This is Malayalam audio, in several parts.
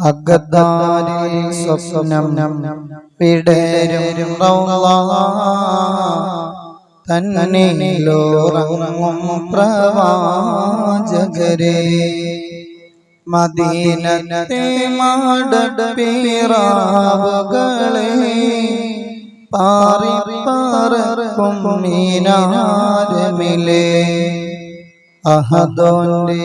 അഗദാരിൽ സ്വപ്നം പിടരും തന്നിലോറങ്ങും പാറി പറക്കും മീനാരമിലെ. അഹദോന്റെ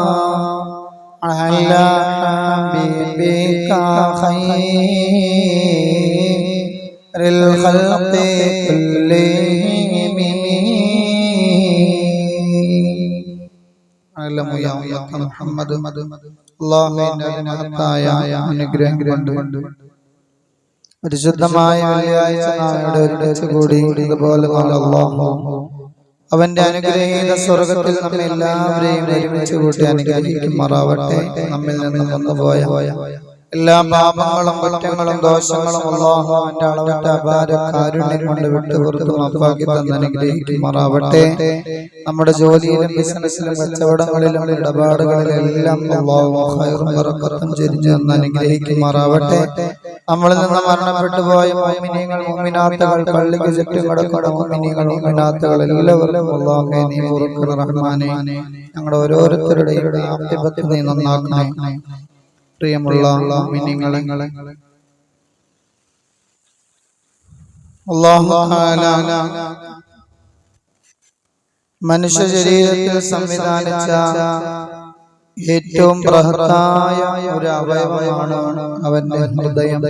على حبيبك خير الخلق كلهم أعلم يا محمد الله അതിനകത്തായ അനുഗ്രഹം കൊണ്ട് പരിശുദ്ധമായ വെള്ളിയാഴ്ച നാളുടെ ഒരുമിച്ച് കൂടി ഇതുപോലെ അള്ളാഹു അവന്റെ അനുഗ്രഹീത സ്വർഗത്തിൽ നമ്മെ എല്ലാവരെയും ഒരുമിച്ച് കൂട്ടി അനുഗ്രഹിക്കുമാറാവട്ടെ. നമ്മിൽ നിന്നും വന്നുപോയ എല്ലാ പാപങ്ങളും കുറ്റങ്ങളും ദോഷങ്ങളും അള്ളാഹുവിന്റെ അളവറ്റ അപാര കാരുണ്യം കൊണ്ട് വിട്ടുപുറത്തും അപ്പാക്കി തന്ന് അനുഗ്രഹിക്കുമാറാവട്ടെ. നമ്മുടെ ജോലിയിലും ബിസിനസ്സിലും കച്ചവടങ്ങളിലും ഇടപാടുകളിലും എല്ലാം അള്ളാഹുറക്കത്തും ചെരിഞ്ഞു തന്ന് അനുഗ്രഹിക്കുമാറാവട്ടെ. നമ്മളിൽ നിന്ന് മരണപ്പെട്ടു പോയ മോമിനിയങ്ങൾ മോമിനാത്തകൾ പള്ളിക്ക് ചുറ്റും കിടക്കുന്ന മോമിനിയങ്ങൾ മോമിനാത്തകൾ എല്ലാവരും നീ ഓർക്കുന്ന റഹ്മാനെ. ഞങ്ങളുടെ ഓരോരുത്തരുടെയും ആപ്തിപത്തി നീ നന്നാക്കണേ മനുഷ്യ ശരീരത്തിൽ സംവിധാനിച്ച ഏറ്റവും ബൃഹത്തായ ഒരു അവയവമാണ് അവന്റെ ഹൃദയം.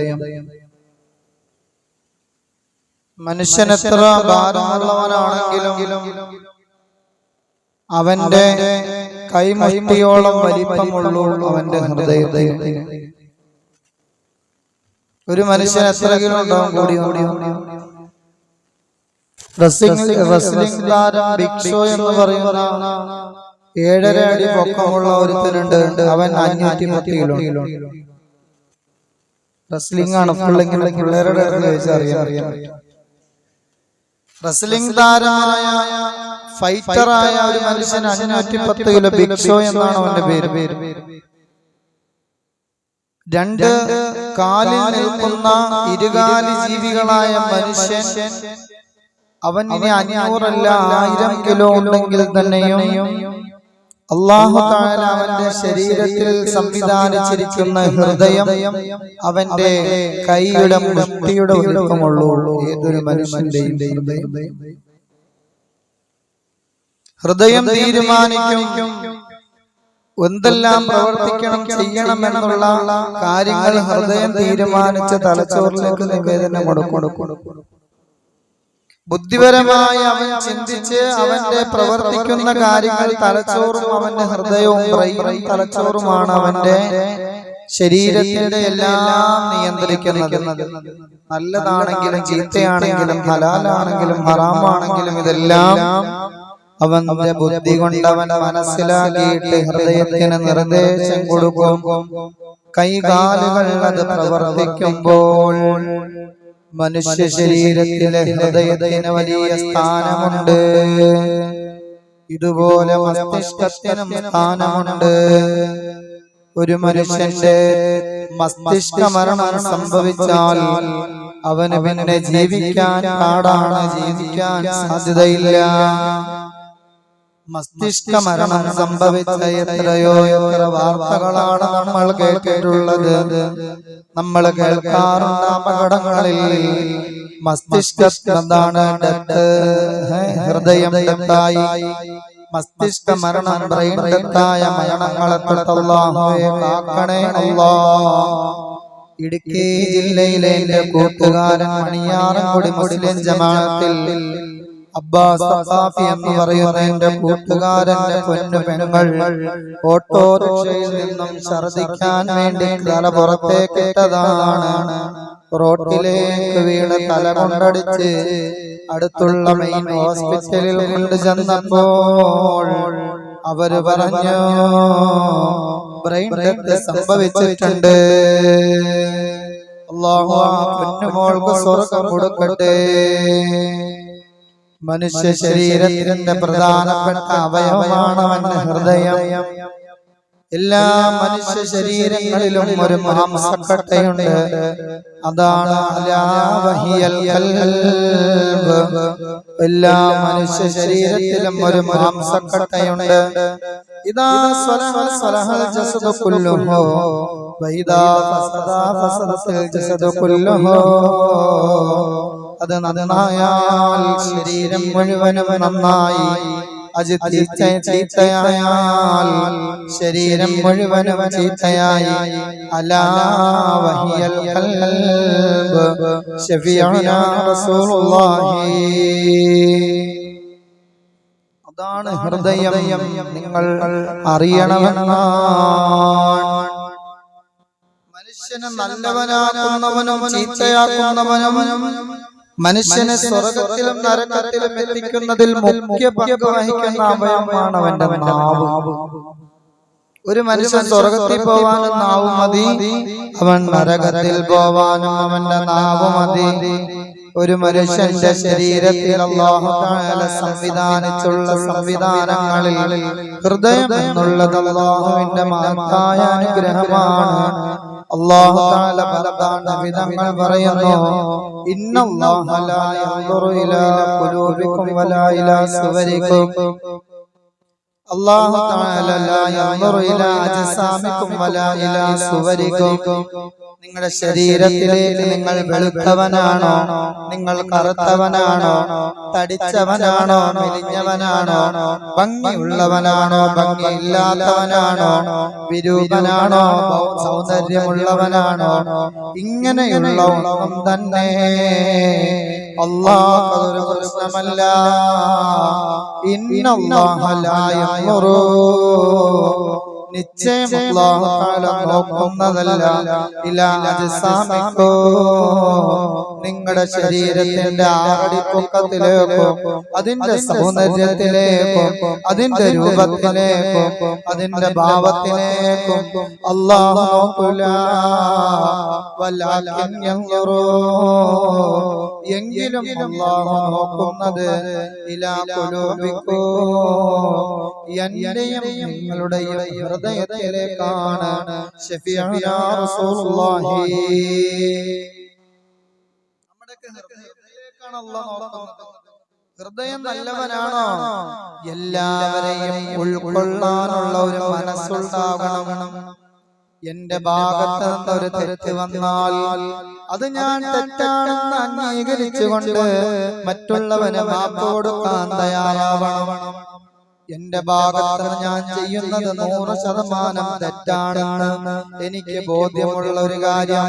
മനുഷ്യനെത്ര ഭാരമുള്ളവനാണെങ്കിലും അവന്റെ കൈമുഷ്ടിയോളം വലിപ്പമുള്ളൂ അവന്റെ ഹൃദയത്തിന് ഒരു മനുഷ്യൻ എത്ര കിലോ ഉണ്ടാവും കൂടി കൂടി റെസ്ലിംഗ് റെസ്ലിംഗ് താരം ബിഗ് ഷോ എന്ന് പറയുന്ന ഏഴര അടി പൊക്കമുള്ള ഒരുത്തനുണ്ട്. അവൻ അഞ്ഞൂറ്റി പത്ത് കിലോ റസ്ലിംഗ് ആണ് ഫുള്ളിങ്ങനെ പിള്ളേരുടെ അറിയാം റെസ്ലിംഗ് താരമായ ഫൈറ്ററായ ഒരു മനുഷ്യൻ അഞ്ഞൂറ്റി പത്ത് കിലോ ബിക്സോ എന്നാണ് അവന്റെ പേര്? രണ്ട് കാലിൽ നിൽക്കുന്ന ഇരുകാലി ജീവികളായ മനുഷ്യൻ അവൻ ഇനി അഞ്ഞൂറല്ല ആയിരം കിലോ ഉണ്ടെങ്കിൽ തന്നെയും അള്ളാഹു താല അവന്റെ ശരീരത്തിൽ സംവിധാനിച്ചിരിക്കുന്ന ഹൃദയം അവന്റെ കൈയുടെ മുഷ്ടിയുടെ ഒരുക്കമുള്ളൂ ഏതൊരു മനുഷ്യന്റെയും ഹൃദയം തീരുമാനിക്കും. എന്തെല്ലാം പ്രവർത്തിക്കണം ചെയ്യണം എന്നുള്ള കാര്യങ്ങൾ ഹൃദയം തീരുമാനിച്ച തലച്ചോറിലേക്ക് നിവേദനം കൊടുക്കും. ബുദ്ധിപരമായി അവൻ ചിന്തിച്ച് അവന്റെ പ്രവർത്തിക്കുന്ന കാര്യങ്ങൾ തലച്ചോറും അവന്റെ ഹൃദയവും ബ്രെയിനും തലച്ചോറുമാണ് അവന്റെ ശരീരത്തിന്റെ എല്ലാം നിയന്ത്രിക്കുന്നത്. നല്ലതാണെങ്കിലും ചീത്തയാണെങ്കിലും ഹലാലാണെങ്കിലും ഹറാമാണെങ്കിലും ഇതെല്ലാം അവന്റെ ബുദ്ധി കൊണ്ട് അവൻ മനസ്സിലാക്കിയിട്ട് ഹൃദയത്തിന് നിർദ്ദേശം കൊടുക്കും. കൈകാലുകൾ അത് പ്രവർത്തിക്കുമ്പോൾ മനുഷ്യ ശരീരത്തിലെ ഹൃദയത്തിന് വലിയ സ്ഥാനമുണ്ട്. ഇതുപോലെ മസ്തിഷ്കത്തിനും സ്ഥാനമുണ്ട്. ഒരു മനുഷ്യന്റെ മസ്തിഷ്ക മരണം സംഭവിച്ചാൽ അവന് പിന്നെ ജീവിക്കാൻ പാടാണ്. ജീവിക്കാൻ സാധ്യതയില്ല. മസ്തിഷ്ക മരണം സംഭവിച്ച എത്രയോ എത്ര വാർത്തകളാണ് നമ്മൾ കേട്ടിട്ടുള്ളത്. നമ്മൾ കേൾക്കാറുണ്ട് അപകടങ്ങളിൽ. മസ്തിഷ്കാണ് ഹൃദയം ഡെത്തായി മസ്തിഷ്ക മരണം ബ്രെയിൻ ഡെത്തായ മരണങ്ങളെ തൊട്ടല്ലാഹുവേ കാക്കണേ അല്ലാ. ഇടുക്കി ജില്ലയിലെ കൂട്ടുകാരൻ മണിയാറൻകുടി മുസ്ലിം ജമാഅത്തിൽ അബ്ബാസ് സഖാഫി എന്ന് പറയുന്ന എന്റെ കൂട്ടുകാരന്റെ പൊന്നു പെങ്ങൾ ഓട്ടോറിക്ഷയിൽ നിന്നും ഛർദിക്കാൻ വേണ്ടി തല പുറത്തേക്കിട്ടതാണ് റോട്ടിലേക്ക് വീണ് തല കൊണ്ടടിച്ച് അടുത്തുള്ള മെയിൻ ഹോസ്പിറ്റലിൽ കൊണ്ട് ചെന്നപ്പോൾ അവർ പറഞ്ഞു ബ്രെയിൻ ഡെത്ത് സംഭവിച്ചിട്ടുണ്ട്. അള്ളാഹു ആ പൊന്നുമോൾക്ക് സ്വർഗം കൊടുക്കട്ടെ. മനുഷ്യ ശരീരത്തിന്റെ പ്രധാനപ്പെട്ട അവയവമാണ് അവന്റെ ഹൃദയം. എല്ലാ മനുഷ്യ ശരീരങ്ങളിലും ഒരു മാംസക്കട്ടയുണ്ട്. അതാണ്. എല്ലാ മനുഷ്യ ശരീരത്തിലും ഒരു മാംസക്കട്ടയുണ്ട്. ഇതാ സ്വലഹ സ്വലഹൽ ജസദു കുല്ലുഹു. വൈദാ ഫസദാ ഫസദത്തിൽ ജസദു കുല്ലുഹു. അത് നന്നായാൽ ശരീരം മുഴുവനും നന്നായി ചീത്തയായാൽ ശരീരം മുഴുവനും ചീത്തയായി അലാവഹിയൽ അതാണ് ഹൃദയം നിങ്ങൾ അറിയണമെന്നാണ് മനുഷ്യനെ നല്ലവനാക്കുന്നവനും ചീത്തയാക്കുന്നവനും മനുഷ്യനെ സ്വർഗത്തിലും നരകത്തിലും എത്തിക്കുന്നതിൽ മുഖ്യ പങ്ക് വഹിക്കുന്ന അവയവമാണ് അവന്റെ നാവ്. ഒരു മനുഷ്യൻ സ്വർഗത്തിൽ പോവാനും നാവ് മതി. അവൻ നരകത്തിൽ പോവാനും അവന്റെ നാവ് മതി. ഒരു മനുഷ്യന്റെ ശരീരത്തിൽ അള്ളാഹു സംവിധാനിച്ചുള്ള സംവിധാനങ്ങളിൽ ഹൃദയം എന്നുള്ളത് അള്ളാഹുവിന്റെ മഹത്തായ അനുഗ്രഹമാണ്. അള്ളാഹു വിധങ്ങൾ പറയുന്നു. ഇന്നല്ലാഹ ലാ യൻദുറു ഇലാ വലാ ഇലാ സുവരിക്കും. സുവരിക്കും നിങ്ങളുടെ ശരീരത്തിലേക്ക് നിങ്ങൾ വെളുത്തവനാണോ? നിങ്ങൾ കറുത്തവനാണോ? തടിച്ചവനാണോ? മെലിഞ്ഞവനാണോ? ഭംഗിയുള്ളവനാണോ? ഭംഗിയില്ലാത്തവനാണോ? വിരൂപനാണോ? സൗന്ദര്യമുള്ളവനാണോ? ഇങ്ങനെയുള്ള ഒന്നും തന്നെ. അള്ളാഹ് അതൊരു പ്രശ്നമല്ല. ഇന്നല്ലാഹ ലാ യൻദുറു നിശ്ചയം അല്ലാഹു തആല നോക്കുന്നതല്ല. ഇലാ അജ്സാമിക്കോ. നിങ്ങളുടെ ശരീരത്തിന്റെ ആടിപ്പൊക്കത്തിലേക്കോ അതിന്റെ സൗന്ദര്യത്തിലേക്കോ അതിന്റെ രൂപത്തിലേക്കോ അതിന്റെ ഭാവത്തിലേക്കും അല്ലാഹു നോക്കൂല. വലാകിൻ യൻദുറു എങ്കിലും അള്ളാഹു നോക്കുന്നത് എന്റെയും നിങ്ങളുടെയും ഹൃദയത്തിലേക്കാണ് ഹൃദയം നല്ലവനാണോ? എല്ലാവരെയും ഉൾക്കൊള്ളാനുള്ള ഒരു മനസ്സുണ്ടാകണം. എന്റെ ഭാഗത്ത് ഒരു തെറ്റ് വന്നാൽ അത് ഞാൻ തെറ്റാണെന്ന് അംഗീകരിച്ചുകൊണ്ട് മറ്റുള്ളവന് മാപ്പ് കൊടുക്കാൻ തയ്യാറാവണം. എന്റെ ഭാഗത്ത് ഞാൻ ചെയ്യുന്നത്. നൂറ് ശതമാനം തെറ്റാണെന്ന് എനിക്ക് ബോധ്യമുള്ള ഒരു കാര്യം.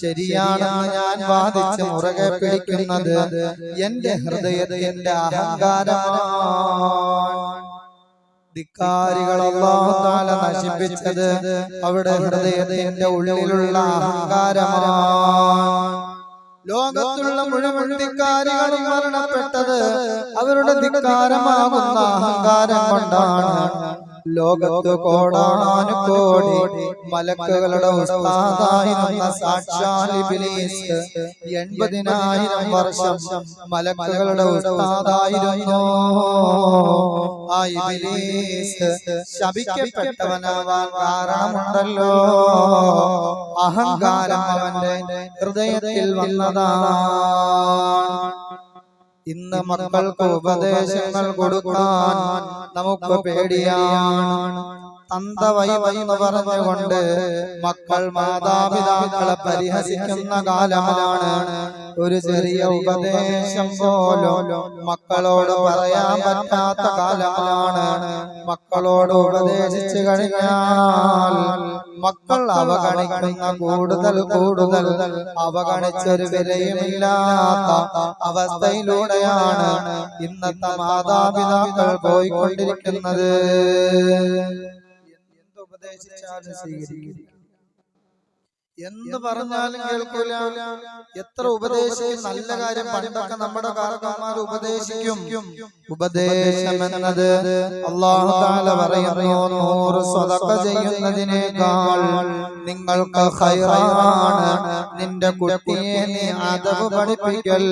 ശരിയാണെന്ന് ഞാൻ വാദിച്ച് മുറകെ പിടിക്കുന്നത് എന്റെ ഹൃദയത്തിന്റെ അഹങ്കാരമാണ്. ധിക്കാരികൾ നശിപ്പിച്ചത്. അവിടെ ഹൃദയത്തിന്റെ ഉള്ളിലുള്ള അഹങ്കാരമാണ്. ലോകത്തുള്ള മുഴുവൻ ധിക്കാരികളും മരണപ്പെട്ടത് അവരുടെ ധിക്കാരമാകുന്ന അഹങ്കാരം കൊണ്ടാണ്. ലോകത്ത് കോടാനുകോടി മലക്കുകളുടെ ഉസ്താദായി നിന്ന സാക്ഷാൽ ഇബ്ലീസ് എൺപതിനായിരം വർഷം മലക്കുകളുടെ ഉസ്താദായിരുന്നു. ആ ഇബ്ലീസ് ശപിക്കപ്പെട്ടവനാവാൻ കാരണമുണ്ടല്ലോ. അഹങ്കാരം അവന്റെ ഹൃദയത്തിൽ വന്നതാണ്. ഇന്ന് മക്കൾക്ക് ഉപദേശങ്ങൾ കൊടുക്കാൻ നമുക്ക് പേടിയാണ്. തന്ത വൈവെന്ന് പറഞ്ഞുകൊണ്ട് മക്കൾ മാതാപിതാക്കളെ പരിഹസിക്കുന്ന കാലമാണ്. ഒരു ചെറിയ ഉപദേശം പോലും മക്കളോട് പറയാൻ പറ്റാത്ത കാലമാണ്. മക്കളോട് ഉപദേശിച്ചു കഴിഞ്ഞാൽ മക്കൾ അവഗണിക്കുന്ന കൂടുതൽ കൂടുതൽ അവഗണിച്ചൊരു വിലയുമില്ലാത്ത അവസ്ഥയിലൂടെയാണ് ഇന്നത്തെ മാതാപിതാക്കൾ പോയിക്കൊണ്ടിരിക്കുന്നത്. എന്ത് ഉപദേശിച്ചാലും സ്വീകരിക്കും. എന്ത് പറഞ്ഞാലും കേൾക്കൂല. എത്ര ഉപദേശിക്കും നല്ല കാര്യം പണ്ടൊക്കെ നമ്മുടെ കാരണന്മാർ ഉപദേശിക്കും. ഉപദേശം എന്നത് അള്ളാഹു താല പറയുന്നു നൂറ് സ്വതക്ക ചെയ്യുന്നതിനേക്കാൾ നിങ്ങൾക്ക് ഹൈറാണ് നിന്റെ കുട്ടിയെ നീ അതവ് പഠിപ്പിക്കൽ.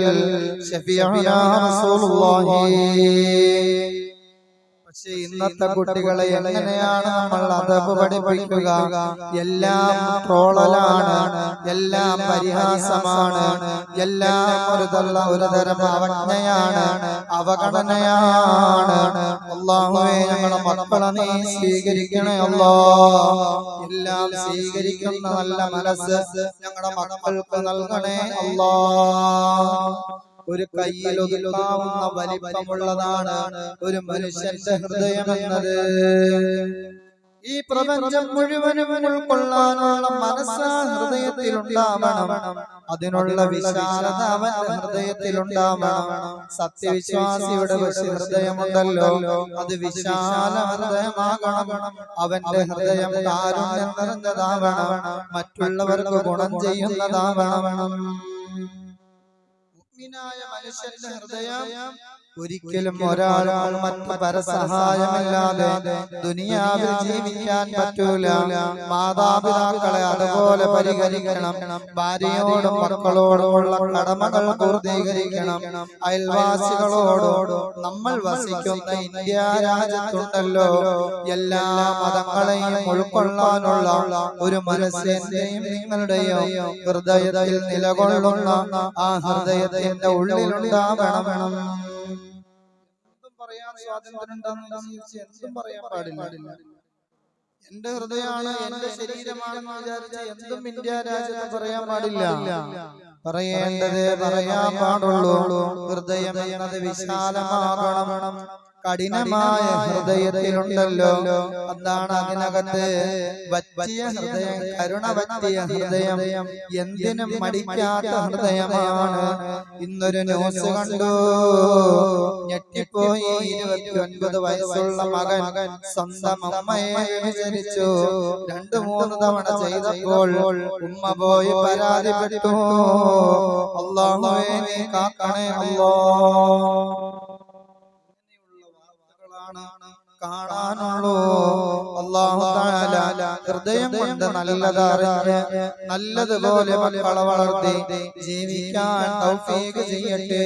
റസൂലുള്ളാഹി. പക്ഷെ ഇന്നത്തെ കുട്ടികളെ എങ്ങനെയാണ് നമ്മൾ അതവ് പഠിപ്പിക്കുക? എല്ലാം ട്രോളലാണ്. എല്ലാം പരിഹാസമാണ്. എല്ലാം ഒരു തള്ള ഒരു തരം അവജ്ഞയാണ്. അവഗണനയാണ്. അള്ളാഹുവേ ഞങ്ങളെ മക്കളെ നീ സ്വീകരിക്കണേ അല്ലോ എല്ലാം സ്വീകരിക്കുന്ന നല്ല മനസ്സ് ഞങ്ങളുടെ മക്കൾക്ക് നൽകണേ അല്ലാ ഒരു കയ്യിൽ ഒതുക്കാവുന്ന വലിപ്പമുള്ളതാണ് ഒരു മനുഷ്യന്റെ ഹൃദയം എന്നത് ഈ പ്രപഞ്ചം മുഴുവനും ഉൾക്കൊള്ളാനുള്ള മനസ്സ് ഹൃദയത്തിൽ ഉണ്ടാവണം അതിനുള്ള വിശാലത അവൻ ഹൃദയത്തിൽ ഉണ്ടാവണം സത്യവിശ്വാസിയുടെ ഹൃദയമുണ്ടല്ലോ. അത് വിശാല ഹൃദയമാകണം. അവന്റെ ഹൃദയം കാരുണ്യം നിറഞ്ഞതാവണം. മറ്റുള്ളവർക്ക് ഗുണം ചെയ്യുന്നതാവണം. മുഅ്മിനായ മനുഷ്യന്റെ ഹൃദയം ഒരിക്കലും ഒരാൾ മറ്റു പരസഹായമില്ലാതെ ദുനിയാവിൽ ജീവിക്കാൻ പറ്റൂല. മാതാപിതാക്കളെ അതുപോലെ പരിഹരിക്കണം ഭാര്യയോടും മക്കളോടുമുള്ള കടമകൾ പൂർത്തീകരിക്കണം. അയൽവാസികളോടോടും നമ്മൾ വസിക്കുന്ന ഇന്ത്യ രാജ്യത്തുണ്ടല്ലോ. എല്ലാ മതങ്ങളെയും ഉൾക്കൊള്ളാനുള്ള ഒരു മനസ്സിന്റെയും നിങ്ങളുടെയോ ഹൃദയത്തിൽ നിലകൊള്ളുന്ന ആ ഹൃദയത്തിന്റെ പറയാൻ സ്വാതന്ത്ര്യം എന്തും പറയാൻ പാടില്ല. എന്റെ ഹൃദയമാണ് എന്റെ ശരീരമാണെന്ന് വിചാരിച്ച് എന്തും ഇന്ത്യ രാജ്യത്ത് പറയാൻ പാടില്ല. പറയേണ്ടത് പറയാൻ പാടുള്ളൂ. ഹൃദയം എന്നത് വിശാലമാകണം. കഠിനമായ ഹൃദയത്തിലുണ്ടല്ലോ. അതാണ് അതിനകത്ത് വറ്റിയ ഹൃദയം കരുണ ഹൃദയം. എന്തിനും മടിക്കാത്ത ഹൃദയമാണ്. ഇന്നൊരു ന്യൂസ് കണ്ടു. ഞെട്ടിപ്പോയി ഇരുപത്തി ഒൻപത് വയസ്സുള്ള മകൻ സ്വന്തം അമ്മയെ വിചരിച്ചു രണ്ടു മൂന്ന് തവണ ചെയ്തപ്പോൾ ഉമ്മ പോയി പരാതിപ്പെട്ടു. അള്ളാഹുവേ നീ കാക്കണേ അല്ലോ. കാണാനുള്ളൂ. അള്ളാഹു തആല ഹൃദയം കൊണ്ട് നല്ലതറിഞ്ഞ് നല്ലതുപോലെ മക്കളെ വളർത്തി ജീവിക്കാൻ തൗഫീഖ് ചെയ്യട്ടെ.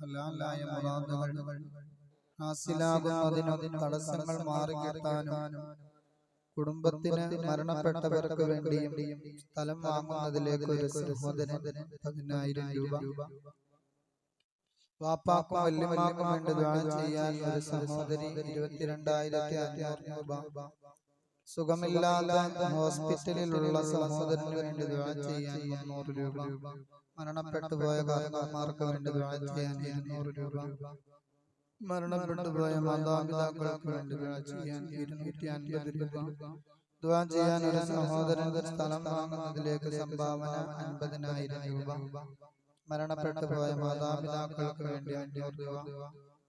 ഹലാലായ മുറാദുകൾ ഹാസിലാകുന്നതിനും തടസ്സങ്ങൾ മാറിക്കിട്ടാനും കുടുംബത്തിന് മരണപ്പെട്ടവർക്ക് വേണ്ടിയും സ്ഥലം വാങ്ങുന്നതിലേക്ക് ഒരു സഹോദരൻ പതിനായിരം രൂപ. വാപ്പാക്കും വല്യമ്മക്കും വേണ്ടി ദ്വാരം ചെയ്യാൻ ഒരു സഹോദരി ഇരുപത്തിരണ്ടായിരത്തി അഞ്ഞൂറ് രൂപ. സുഖമില്ലാതെ ഹോസ്പിറ്റലിലുള്ള സഹോദരന് വേണ്ടി ദ്വാരം ചെയ്യാൻ മുന്നൂറ് രൂപ. മരണപ്പെട്ടു പോയ കാരണന്മാർക്ക് വേണ്ടി ദ്വാരം ചെയ്യാൻ ഇരുന്നൂറ് രൂപ. മരണപ്പെട്ടു പോയ മാതാപിതാക്കൾക്ക് വേണ്ടി ദ്വാരം ചെയ്യാൻ ഇരുന്നൂറ്റി അൻപത് രൂപ. ദ്വാരം ചെയ്യാൻ ഒരു സഹോദരന്റെ സ്ഥലം വാങ്ങുന്നതിലേക്ക് സംഭാവന അൻപതിനായിരം രൂപ. മരണപ്പെട്ടു പോയ മാതാപിതാക്കൾക്ക് വേണ്ടി അഞ്ഞൂറ് രൂപ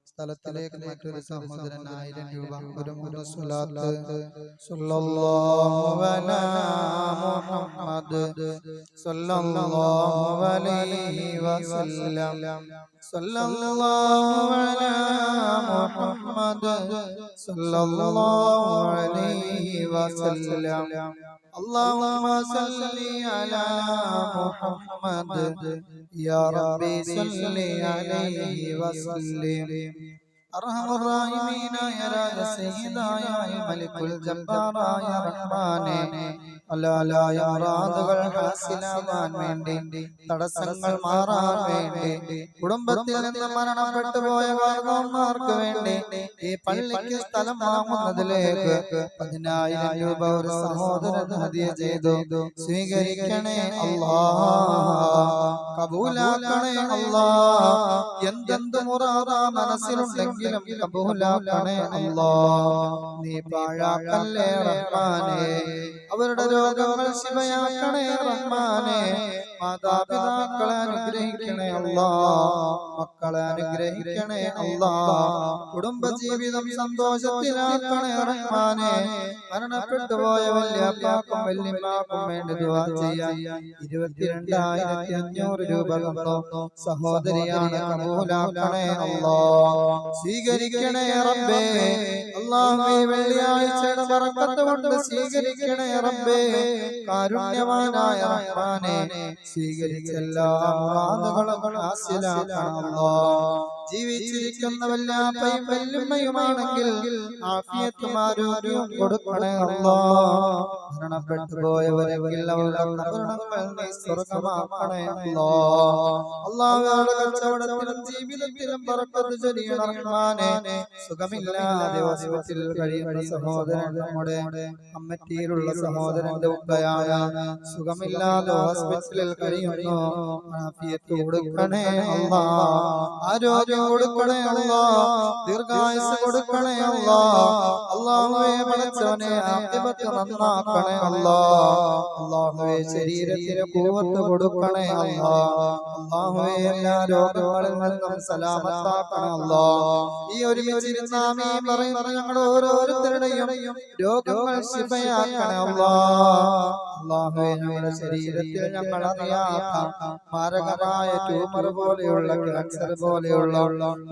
സ്ഥലത്തിലേക്ക് മറ്റൊരു സഹോദരൻ ആയിരം രൂപ. ഒരു മുഹമ്മദ്. اللهم صل على محمد. يا ربي صل عليه وسلم. أرحم الراحمين. يا سيدنا يا ملك الجبار. يا رحمن. ഹലാലായ മുറാദുകൾ ഹാസിലാവാൻ വേണ്ടി തടസ്സങ്ങൾ മാറാൻ വേണ്ടി കുടുംബത്തിൽ നിന്ന് മരണപ്പെട്ടു പോയ കാരണവന്മാർക്ക് വേണ്ടി ഈ പള്ളിക്ക് സ്ഥലം വാങ്ങുന്നതിലേക്ക് പതിനായിരം രൂപ ഒരു സഹോദരൻ ഹതിയ ചെയ്തു. സ്വീകരിക്കണേ അല്ലാ കബൂലാക്കണേ അല്ലാ എന്തെന്ത് മുറാദാ മനസ്സിലുണ്ടെങ്കിലും കബൂലാക്കണേ അല്ലാ. നീ പാഴാക്കല്ലേ റഹ്മാനേ. അവരുടെ രോഗങ്ങൾ ശിവയാക്കണേ റഹ്മാനേ. മാതാപിതാക്കളെ അനുഗ്രഹിക്കണേ അല്ലാ. മക്കളെ അനുഗ്രഹിക്കണേ അല്ലാ. കുടുംബജീവിതം സന്തോഷത്തിലാക്കണേ റഹ്മാനെ. മരണപ്പെട്ടു പോയ വല്യപ്പാക്കും വല്യമാക്കും വേണ്ടി ദുആ ചെയ്യാൻ ഇരുപത്തിരണ്ടായിരത്തി അഞ്ഞൂറ് രൂപ സഹോദരിയാണ് കബൂലാക്കണേ അല്ലാ. സ്വീകരിക്കണേ റബ്ബേ. അല്ലാഹുവേ വെള്ളിയാഴ്ചയുടെ സ്വീകരിക്കണേ റബ്ബേ. കാരുണ്യവാനായ സ്വീകരിച്ച എല്ലാ മുറാദുകളും വല്യമ്മയുമാണെങ്കിൽ ആഫിയത്തും ആരോഗ്യവും കൊടുക്കണേ അല്ലാ മരണപ്പെട്ടു പോയവരെങ്കിൽ അവരുടെ കഴിയുന്ന നമ്മുടെ സഹോദരന്റെ ഉപ്പയായ സുഖമില്ലാതെ ഹോസ്പിറ്റലിൽ കഴിയുന്നു ആഫിയത്ത് കൊടുക്കണേ അല്ലാ ആരോഗ്യം കൊടുക്കണേ അല്ലാ ദീർഘായുസ് കൊടുക്കണേ അല്ലാ അല്ലാഹുവേ പടച്ചവനെ ആഫിയത്ത് നന്നാക്കണേ അല്ലാ അല്ലാഹുവേ ശരീരത്തിന് കൂവത്ത് കൊടുക്കണേ അല്ലാ അല്ലാഹുവേ എല്ലാ രോഗങ്ങളിൽ നിന്നും സലാമത്താക്കണേ അല്ലാ ഈ ഒരുമിച്ചിരുന്ന ആമീൻ പറയുന്ന ഞങ്ങൾ ഓരോരുത്തരുടെയും രോഗങ്ങൾ ശിഫയാക്കണേ അല്ലാ അല്ലാഹുവേ ഞങ്ങളുടെ ശരീരത്തിൽ ഞങ്ങൾ അറിയാത്ത മാരകമായ ട്യൂമർ പോലെയുള്ള ക്യാൻസർ പോലെയുള്ള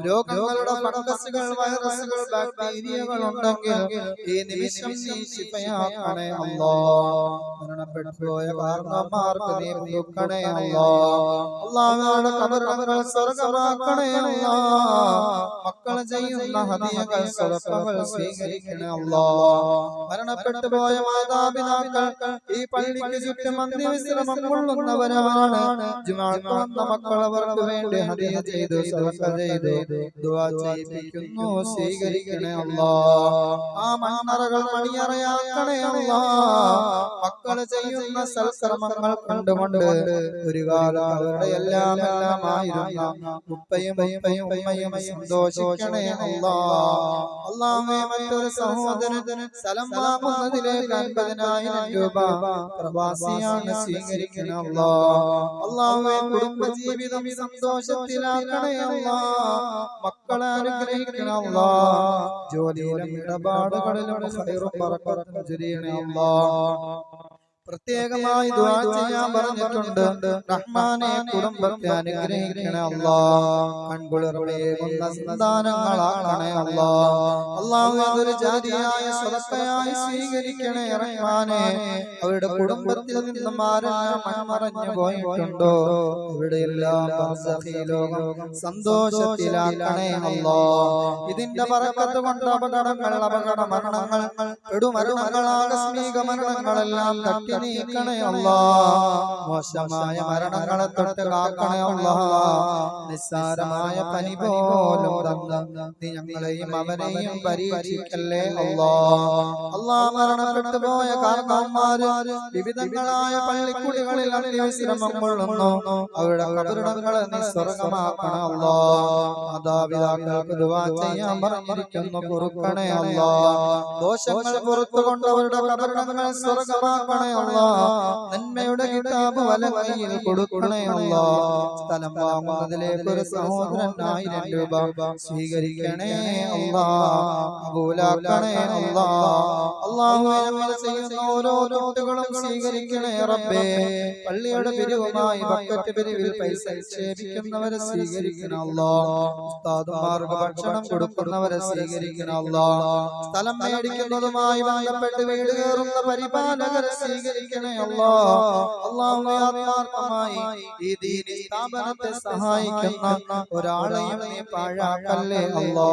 രോഗങ്ങളുടെ ഫംഗസുകൾ വൈറസുകൾ ബാക്ടീരിയകൾ ഉണ്ടെങ്കിൽ ഈ നിമിഷം നീ ശിഫയാക്കണേ അല്ലാ മരണപ്പെട്ടു പോയ കാരണന്മാർക്ക് നീ കൊടുക്കണേ അല്ലാ അല്ലാഹുവേ കബറുകൾ സ്വർഗമാക്കണേ അല്ലോ മക്കൾ ചെയ്യുന്ന ഹദിയകൾ സ്വലപ്പകൾ സ്വീകരിക്കണേ അല്ലോ മരണപ്പെട്ടു പോയ മാതാപിതാക്കൾ ഈ പള്ളിക്ക് ചുറ്റും അന്ത്യവിശ്രമം കൊള്ളുന്നവരാണ് ജുമാക്ക് വന്ന മക്കൾ വേണ്ടി ഹദിയ ചെയ്തു ചെയ്തു ദുആ ചെയ്യിപ്പിക്കുന്നു സ്വീകരിക്കണേ അല്ലാ. ആ മണ്ണറകൾ മണിയറയാക്കണേ അല്ലാ. മക്കൾ ചെയ്യുന്ന സൽക്കർമ്മങ്ങൾ കണ്ടുകൊണ്ട് ഒരു കാലം അവരുടെ എല്ലാം എല്ലാമായിരുന്ന. ഉപ്പയും ഉപ്പയും ഉമ്മയും സന്തോഷിക്കണേ അള്ളാ അല്ലാഹുവേ മറ്റൊരു സഹോദരന് സ്ഥലം വാങ്ങുന്നതിലേക്ക് അൻപതിനായിരം രൂപ പ്രവാസിയാണ് സ്വീകരിക്കണേ അല്ലാ. അല്ലാഹുവേ കുടുംബ ജീവിതം സന്തോഷത്തിലാക്കണേ അല്ലാ മക്കളെ അനുഗ്രഹിക്കണേ അല്ലാ ജോലിയിലും ഇടപാടുകളിലും ബറക്കത്തും ചൊരിയണേ അല്ലാ പ്രത്യേകമായി ദുആ ചെയ്യാൻ പറഞ്ഞിട്ടുണ്ട്. റഹ്മാനെ കുടുംബത്തെ അനുഗ്രഹിക്കണേ അല്ലാ. കൺകുളിർമയേകുന്ന സന്താനങ്ങളാക്കണേ അല്ലാ. അള്ളാഹു ജാതിയായ സ്വതക്കയായി സ്വീകരിക്കണേ റഹ്മാനെ. അവരുടെ കുടുംബത്തിൽ നിന്നും ആരായ മൺമറഞ്ഞു പോയിട്ടുണ്ടോ? ലോകം സന്തോഷത്തിലാക്കണേ അല്ലാ. ഇതിന്റെ പറക്കത്ത് കൊണ്ട് അപകടങ്ങൾ അപകട മരണങ്ങൾ പെടുമരണങ്ങൾ ആകസ്മിക മരണങ്ങളെല്ലാം തട്ടി നീക്കണേ അല്ലാ മോശമായ മരണങ്ങളെ തൊട്ട് കാക്കണേ അല്ലാ നിസ്സാരമായ പനി പോലും തന്ന് നീ ഞങ്ങളെയും അവരെയും പരീക്ഷിക്കല്ലേ അല്ലാ അല്ലാ മരണപ്പെട്ടു പോയ കാരണന്മാര് വിവിധങ്ങളായ പള്ളിക്കുടികളിൽ അന്ത്യവിശ്രമം കൊള്ളുന്നു. അവരുടെ കബറിടങ്ങളെ നീ സ്വർഗമാക്കണം അല്ലാ മാതാപിതാക്കൾക്ക് ദുവാ ചെയ്യാൻ പറഞ്ഞിരിക്കുന്നു കുറുക്കണേ അല്ലാ ദോഷങ്ങൾ പുറത്തു കൊണ്ടവരുടെ കബറിടങ്ങൾ സ്വർഗമാക്കണേ നന്മയുടെ കിതാബ് വലകയിൽ കൊടുക്കണേ അല്ലാ സ്ഥലം വാങ്ങുന്നതിലേക്ക് ഒരു സഹോദരൻ ആയിരം രൂപ സ്വീകരിക്കണേ അല്ലാ കബൂലാക്കണേ അല്ലാ ഞങ്ങൾ ചെയ്യുന്ന ഓരോ നോട്ടുകളും സ്വീകരിക്കണേ റബ്ബേ. പള്ളിയുടെ പിരിവുമായി ബക്കറ്റ് പിരിവിൽ പൈസ നിക്ഷേപിക്കുന്നവരെ സ്വീകരിക്കണം അല്ലാ ഉസ്താദുമാർക്ക് ഭക്ഷണം കൊടുക്കുന്നവരെ സ്വീകരിക്കണല്ലോ സ്ഥലം മേടിക്കുന്നതുമായി ബന്ധപ്പെട്ട് വീട് കയറുന്ന പരിപാലകർ സ്വീകരിക്കണേ അല്ലാ ആത്മാർത്ഥമായി ഈ ദീനി സ്ഥാപനത്തെ സഹായിക്കുന്ന ഒരാളെയും നീ പാഴാക്കല്ലേ അല്ലാ